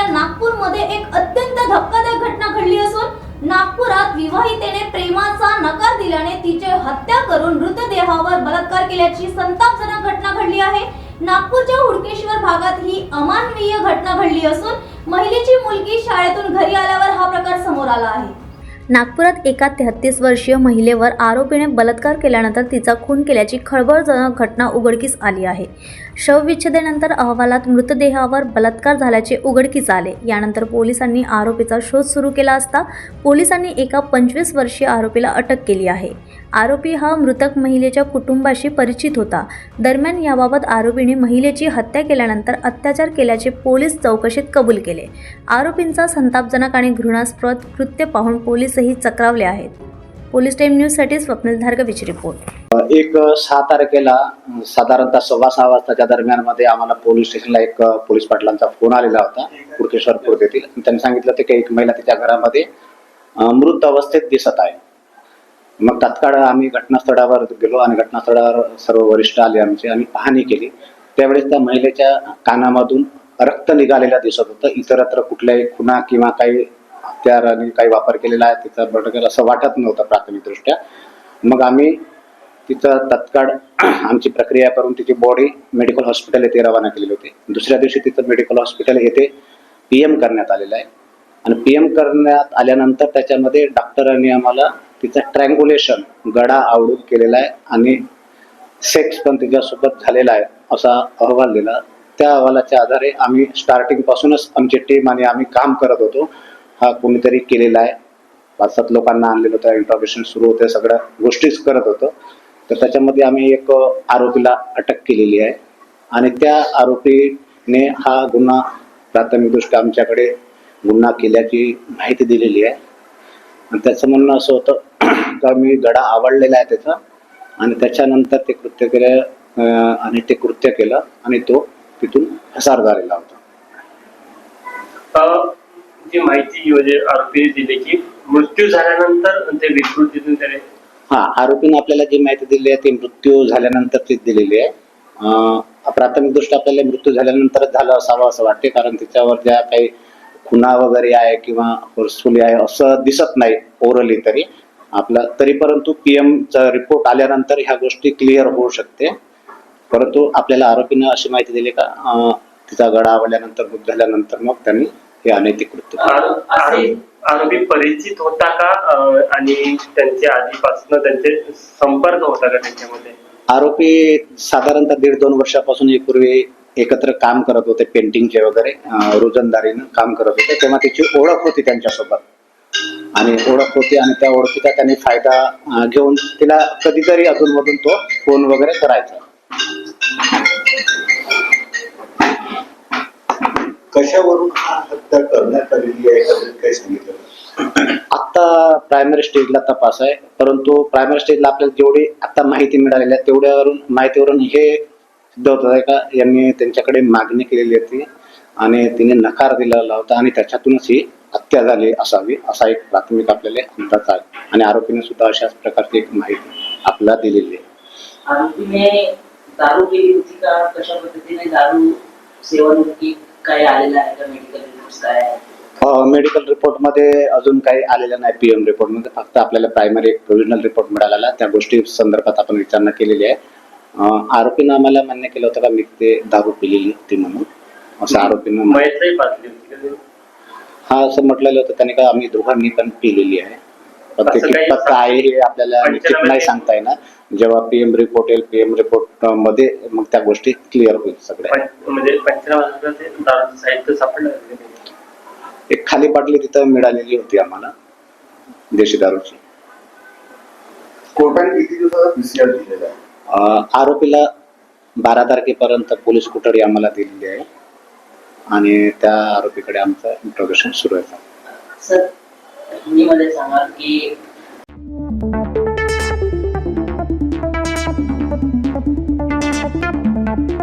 असलेल्या नागपूरमध्ये एक अत्यंत धक्कादायक घटना घडली असून नागपुरात विवाहितेने प्रेमाचा नकार दिल्याने तिची हत्या करून मृतदेहावर बलात्कार केल्याची संतापजनक घटना घडली आहे. नागपूरच्या हुडकेश्वर भागात ही अमानवीय घटना घडली असून महिलेची मुलगी शाळेतून घरी आल्यावर हा प्रकार समोर आला आहे. नागपुरात एका तेहतीस वर्षीय महिलेवर आरोपीने बलात्कार केल्यानंतर तिचा खून केल्याची खळबळजनक घटना उघडकीस आली आहे. शवविच्छेदेनंतर अहवालात मृतदेहावर बलात्कार झाल्याचे उघडकीस आले. यानंतर पोलिसांनी आरोपीचा शोध सुरू केला असता पोलिसांनी एका पंचवीस वर्षीय आरोपीला अटक केली आहे. आरोपी हा मृतक महिलेच्या कुटुंबाशी परिचित होता. दरम्यान याबाबत आरोपीने महिलेची हत्या केल्यानंतर अत्याचार केल्याचे पोलीस चौकशीत कबूल केले. आरोपींचा संतापजनक आणि घृणास्पद कृत्य पाहून पोलीसही चक्रावले आहेत. पोलीस टाइम न्यूजसाठी स्वप्नील धारगवीची रिपोर्ट. एक सहा तारखेला साधारणतः सव्वा सहा वाजताच्या दरम्यानमध्ये आम्हाला पोलीस स्टेशनला एक पोलीस पाटलांचा फोन आलेला होता कुडकेश्वर पूर्व येथील. त्यांनी सांगितलं ते की एक महिला तिच्या घरामध्ये मृत अवस्थेत दिसत आहे. मग तात्काळ आम्ही घटनास्थळावर गेलो आणि घटनास्थळावर सर्व वरिष्ठ आले आमचे आणि पाहणी केली. त्यावेळेस त्या महिलेच्या कानामधून रक्त निघालेलं दिसत होतं. इतरत्र कुठल्याही खुणा किंवा काही हत्याराने काही वापर केलेला आहे तिचा बटकेल असं वाटत नव्हतं प्राथमिकदृष्ट्या. मग आम्ही तिचं तत्काळ आमची प्रक्रिया करून तिची बॉडी मेडिकल हॉस्पिटल येथे रवाना केलेली होती. दुसऱ्या दिवशी तिचं मेडिकल हॉस्पिटल येथे पी एम करण्यात आलेलं आहे. आणि पी एम करण्यात आल्यानंतर त्याच्यामध्ये डॉक्टरांनी आम्हाला तिचं ट्रँग्युलेशन गडा आवडून केलेला आहे आणि सेक्स पण तिच्यासोबत झालेला आहे असा अहवाल दिला. त्या अहवालाच्या आधारे आम्ही स्टार्टिंगपासूनच आमची टीम आणि आम्ही काम करत होतो. हा कोणीतरी केलेला आहे. पाच सात लोकांना आणलेलं होतं इंट्रॉगेशन सुरू होते सगळ्या गोष्टीच करत होतो. तर त्याच्यामध्ये आम्ही एक आरोपीला अटक केलेली आहे. आणि त्या आरोपीने हा गुन्हा प्राथमिकदृष्ट्या आमच्याकडे गुन्हा केल्याची माहिती दिलेली आहे. आणि त्याचं म्हणणं असं होतं का मी गडा आवडलेला आहे त्याचा. आणि त्याच्यानंतर ते कृत्य केलं आणि ते कृत्य केलं आणि तो तिथून फसार झालेला होता जी माहिती म्हणजे आरोपीने दिली की मृत्यू झाल्यानंतर ते विकृत तिथून त्याने हा आरोपीने आपल्याला जी माहिती दिली आहे ती मृत्यू झाल्यानंतर ती दिलेली आहे. अं, प्राथमिक दृष्ट्या आपल्याला मृत्यू झाल्यानंतरच झालं असावं असं वाटते कारण तिच्यावर ज्या काही खुणा वगैरे आहे किंवा फोर्सफुली आहे असं दिसत नाही ओरली तरी. आपला तरी परंतु पीएम चा रिपोर्ट आल्यानंतर ह्या गोष्टी क्लिअर होऊ शकते. परंतु आपल्याला आरोपीनं अशी माहिती दिली का तिचा गडा आवडल्यानंतर मृत झाल्यानंतर मग त्यांनी हे अनैतिक कृत्य आरोपी परिचित होता का आणि त्यांच्या आधीपासून त्यांचे संपर्क होता का त्यांच्यामध्ये? आरोपी साधारणतः दीड दोन वर्षापासून यापूर्वी एकत्र काम करत होते पेंटिंगचे वगैरे रोजंदारीनं काम करत होते तेव्हा त्याची ओळख होती त्यांच्यासोबत. आणि ओळख होती आणि त्या ओळखीचा त्यांनी फायदा घेऊन तिला कधीतरी अधूनमधून तो फोन वगैरे करायचा. कशावरून हत्या करण्यात आलेली आहे? काही सांगितलं आता प्रायमरी स्टेजला तपास आहे परंतु प्रायमरी स्टेजला आपल्याला जेवढी आता माहिती मिळालेली आहे तेवढ्यावरून माहितीवरून हे सिद्ध होत आहे का यांनी त्यांच्याकडे मागणी केलेली होती. आणि तिने नकार दिलेला होता आणि त्याच्यातूनच ही हत्या झाली असावी असा एक प्राथमिक आपल्याला अंदाज आहे. आणि आरोपीने सुद्धा अशाच प्रकारची एक माहिती आपल्याला दिलेली आहे. आरोपीने दारू केली होती का? कशा पद्धतीने दारू सेवन होती काय आलेलं आहे का? मेडिकल रिपोर्ट काय आहे मेडिकल रिपोर्टमध्ये अजून काही आलेलं नाही पीएम रिपोर्टमध्ये फक्त आपल्याला प्रायमरी एक प्रोव्हिजनल रिपोर्ट मिळालेला त्या गोष्टी संदर्भात आपण विचारणा केलेली आहे. आरोपीनं आम्हाला मान्य केलं होतं का मी ते दारू पिलेली होती म्हणून. असं आरोपीनं पाजली होती का? हा असं म्हटलेलं होतं. त्याने का आम्ही दोघांनी पण पिलेली आहे. पण ते असं काही कितपत आहे हे आपल्याला निश्चित पंचनामे- नाही सांगता येणार. जेव्हा पीएम रिपोर्ट येईल पीएम रिपोर्टमध्ये मग त्या गोष्टी क्लिअर होईल सगळ्या. पण- म्हणजे पंचनामा ते दारूचं साहित्य सापडलं का ते? एक खाली बाटली तिथं मिळालेली होती आम्हाला देशी दारूची. कोर्टाने किती दिवसाचा पीसीआर दिलेला आहे? अं, आरोपीला बारा तारखेपर्यंत पोलीस कोठडी आम्हाला दिलेली आहे. आणि त्या आरोपीकडे आमचं इंट्रोगेशन सुरू आहे. सर मला सांगाल की